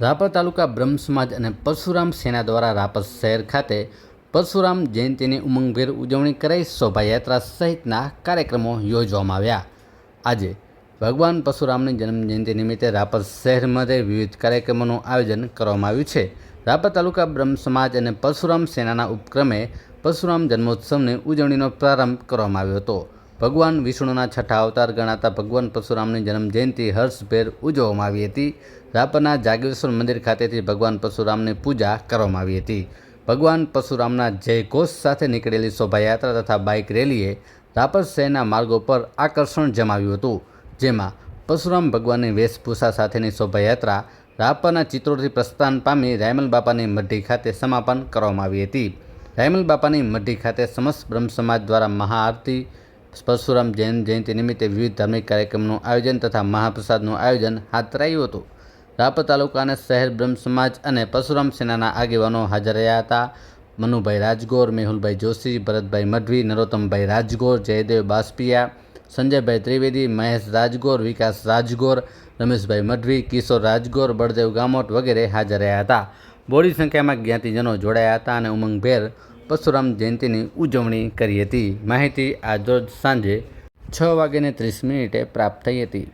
રાપર તાલુકા બ્રહ્મ સમાજ અને પરશુરામ સેના દ્વારા રાપર શહેર ખાતે પરશુરામ જયંતિની ઉમંગભેર ઉજવણી કરાઈ શોભાયાત્રા સહિતના કાર્યક્રમો યોજવામાં આવ્યા. આજે ભગવાન પરશુરામની જન્મજયંતિ નિમિત્તે રાપર શહેર મધ્યે વિવિધ કાર્યક્રમોનું આયોજન કરવામાં આવ્યું છે. રાપર તાલુકા બ્રહ્મ સમાજ અને પરશુરામ સેનાના ઉપક્રમે પરશુરામ જન્મોત્સવની ઉજવણીનો પ્રારંભ કરવામાં આવ્યો હતો. ભગવાન વિષ્ણુના છઠ્ઠા અવતાર ગણાતા ભગવાન પરશુરામની જન્મજયંતિ હર્ષભેર ઉજવવામાં આવી હતી. રાપરના જાગેશ્વર મંદિર ખાતેથી ભગવાન પરશુરામની પૂજા કરવામાં આવી હતી. ભગવાન પરશુરામના જયઘોષ સાથે નીકળેલી શોભાયાત્રા તથા બાઇક રેલીએ રાપર શહેરના માર્ગો પર આકર્ષણ જમાવ્યું હતું. જેમાં પરશુરામ ભગવાનની વેશભૂષા સાથેની શોભાયાત્રા રાપરના ચિત્રોથી પ્રસ્થાન પામી રાયમલ બાપાની મઢી ખાતે સમાપન કરવામાં આવી હતી. રાયમલ બાપાની મઢી ખાતે સમસ્ત બ્રહ્મ સમાજ દ્વારા મહાઆરતી પરશુરામ જૈન જયંતિ નિમિત્તે વિવિધ ધાર્મિક કાર્યક્રમનું આયોજન તથા મહાપ્રસાદનું આયોજન હાથ ધરાયું હતું. રાપર તાલુકા અને શહેર બ્રહ્મ સમાજ અને પરશુરામ સેનાના આગેવાનો હાજર રહ્યા હતા. મનુભાઈ રાજગોર, મેહુલભાઈ જોશી, ભરતભાઈ મઢવી, નરોત્તમભાઈ રાજગોર, જયદેવ બાસ્પિયા, સંજયભાઈ ત્રિવેદી, મહેશ રાજગોર, વિકાસ રાજગોર, રમેશભાઈ મઢવી, કિશોર રાજગોર, બળદેવ ગામોટ વગેરે હાજર રહ્યા હતા. બોડી સંખ્યામાં જ્ઞાતિજનો જોડાયા હતા અને ઉમંગભેર પરશુરામ જયંતિની ઉજવણી કરી હતી. માહિતી આજરોજ સાંજે છ વાગ્યાને ત્રીસ મિનિટે પ્રાપ્ત થઈ હતી.